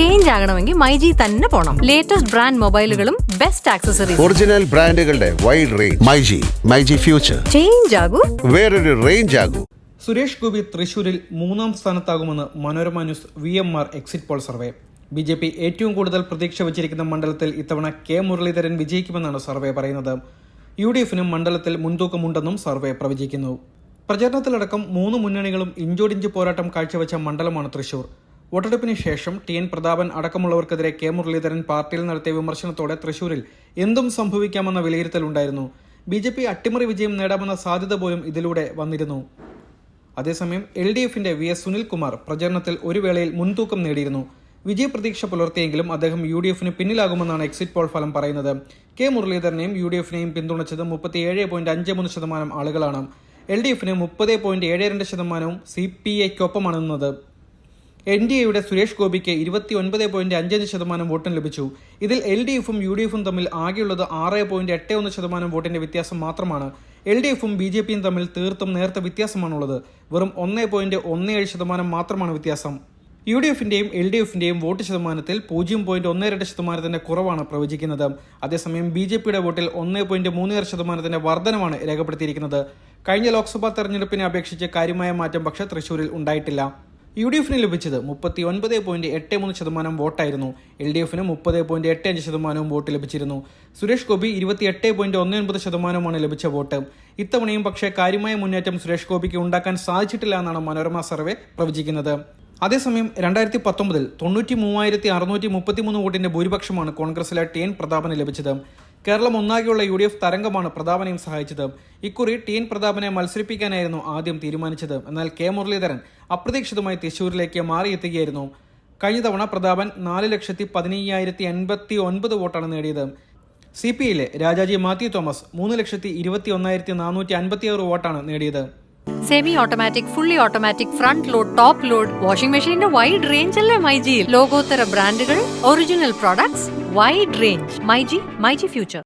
Change ആകണമെങ്കിൽ മൈജി തന്നെ പോണം. ലേറ്റസ്റ്റ് ബ്രാൻഡ് മൊബൈലുകളും ബെസ്റ്റ് ആക്സസറീസ് ഒറിജിനൽ ബ്രാൻഡുകളുടെ wide range myG myG future change ആകൂ. വേറൊരു റേഞ്ച് ആകൂ. സുരേഷ് ഗോപി തൃശൂരിൽ മൂന്നാം സ്ഥാനത്താകുമെന്ന് Manorama news V M R exit poll survey B J P ഏറ്റവും കൂടുതൽ പ്രതീക്ഷ വച്ചിരിക്കുന്ന മണ്ഡലത്തിൽ ഇത്തവണ കെ മുരളീധരൻ വിജയിക്കുമെന്നാണ് സർവേ പറയുന്നത്. യു ഡി എഫിനും മണ്ഡലത്തിൽ മുൻതൂക്കമുണ്ടെന്നും സർവേ പ്രവചിക്കുന്നു. പ്രചരണത്തിലടക്കം മൂന്ന് മുന്നണികളും ഇഞ്ചോടിഞ്ച് പോരാട്ടം കാഴ്ചവെച്ച മണ്ഡലമാണ് തൃശൂർ വോട്ടെടുപ്പിന് ശേഷം ടി എൻ പ്രതാപൻ അടക്കമുള്ളവർക്കെതിരെ കെ മുരളീധരൻ പാർട്ടിയിൽ നടത്തിയ വിമർശനത്തോടെ തൃശൂരിൽ എന്തും സംഭവിക്കാമെന്ന വിലയിരുത്തലുണ്ടായിരുന്നു. ബി ജെ പി അട്ടിമറി വിജയം നേടാമെന്ന സാധ്യത പോലും ഇതിലൂടെ വന്നിരുന്നു. അതേസമയം എൽ ഡി എഫിന്റെ വി എസ് സുനിൽകുമാർ പ്രചരണത്തിൽ ഒരു വേളയിൽ മുൻതൂക്കം നേടിയിരുന്നു. വിജയപ്രതീക്ഷ പുലർത്തിയെങ്കിലും അദ്ദേഹം യു ഡി എഫിന് പിന്നിലാകുമെന്നാണ് എക്സിറ്റ് പോൾ ഫലം പറയുന്നത്. കെ മുരളീധരനെയും യു ഡി എഫിനെയും പിന്തുണച്ചത് മുപ്പത്തിയേഴ് പോയിന്റ് അഞ്ച് മൂന്ന് ശതമാനം ആളുകളാണ്. എൽ ഡി എഫിന് മുപ്പത് പോയിന്റ് ഏഴ് രണ്ട് ശതമാനവും സി പി ഐക്കൊപ്പമാണ് നിന്നത് എൻ ഡി എയുടെ സുരേഷ് ഗോപിക്ക് ഇരുപത്തി ഒൻപത് പോയിന്റ് അഞ്ചഞ്ച് ശതമാനം വോട്ടും ലഭിച്ചു. ഇതിൽ എൽ ഡി എഫും യു ഡി എഫും തമ്മിൽ ആകെയുള്ളത് ആറ് പോയിന്റ് എട്ട് ഒന്ന് ശതമാനം വോട്ടിന്റെ വ്യത്യാസം മാത്രമാണ്. എൽ ഡി എഫും ബി ജെ പിയും തമ്മിൽ തീർത്തും നേർത്ത വ്യത്യാസമാണുള്ളത്. വെറും ഒന്ന് പോയിന്റ് ഒന്ന് ഏഴ് ശതമാനം മാത്രമാണ് വ്യത്യാസം. യു ഡി എഫിന്റെയും എൽ ഡി എഫിന്റെയും വോട്ട് ശതമാനത്തിൽ പൂജ്യം പോയിന്റ് ഒന്ന് രണ്ട് ശതമാനത്തിന്റെ കുറവാണ് പ്രവചിക്കുന്നത്. അതേസമയം ബി ജെ പിയുടെ വോട്ടിൽ ഒന്ന് പോയിന്റ് മൂന്ന് ആറ് ശതമാനത്തിന്റെ വർധനമാണ് രേഖപ്പെടുത്തിയിരിക്കുന്നത്. കഴിഞ്ഞ ലോക്സഭാ തെരഞ്ഞെടുപ്പിനെ അപേക്ഷിച്ച് കാര്യമായ മാറ്റം പക്ഷേ തൃശൂരിൽ ഉണ്ടായിട്ടില്ല. യു ഡി എഫിന് ലഭിച്ചത് മുപ്പത്തി ഒൻപത് പോയിന്റ് എട്ട് മൂന്ന് ശതമാനം വോട്ടായിരുന്നു. എൽ ഡി എഫിന് മുപ്പത് പോയിന്റ് എട്ട് അഞ്ച് ശതമാനവും വോട്ട് ലഭിച്ചിരുന്നു. സുരേഷ് ഗോപി ഇരുപത്തി എട്ട് പോയിന്റ് ഒന്ന് ഒൻപത് ശതമാനവുമാണ് ലഭിച്ച വോട്ട്. ഇത്തവണയും പക്ഷേ കാര്യമായ മുന്നേറ്റം സുരേഷ് ഗോപിക്ക് ഉണ്ടാക്കാൻ സാധിച്ചിട്ടില്ല എന്നാണ് മനോരമ സർവേ പ്രവചിക്കുന്നത്. അതേസമയം രണ്ടായിരത്തി പത്തൊമ്പതിൽ തൊണ്ണൂറ്റി മൂവായിരത്തി അറുന്നൂറ്റി മുപ്പത്തിമൂന്ന് വോട്ടിന്റെ ഭൂരിപക്ഷമാണ് കോൺഗ്രസിലെ ടി എൻ പ്രതാപന് ലഭിച്ചത്. കേരളം ഒന്നാകെയുള്ള യു ഡി എഫ് തരംഗമാണ് പ്രതാപനെയും സഹായിച്ചത്. ഇക്കുറി ടി എൻ പ്രതാപനെ മത്സരിപ്പിക്കാനായിരുന്നു ആദ്യം തീരുമാനിച്ചത്. എന്നാൽ കെ മുരളീധരൻ അപ്രതീക്ഷിതമായി തൃശൂരിലേക്ക് മാറിയെത്തുകയായിരുന്നു. കഴിഞ്ഞ തവണ പ്രതാപൻ നാല് ലക്ഷത്തി പതിനയ്യായിരത്തി എൺപത്തി ഒൻപത് വോട്ടാണ് നേടിയത്. സി പി ഐയിലെ രാജാജി മാത്യു തോമസ് മൂന്ന് ലക്ഷത്തി ഇരുപത്തി ഒന്നായിരത്തി നാനൂറ്റി അൻപത്തിയാറ് വോട്ടാണ് നേടിയത്. Semi automatic fully automatic front load top load washing മെഷീന്റെ വൈഡ് റേഞ്ച് അല്ലേ മൈജിയിൽ ലോകോത്തര ബ്രാൻഡുകൾ original products wide range myG myG future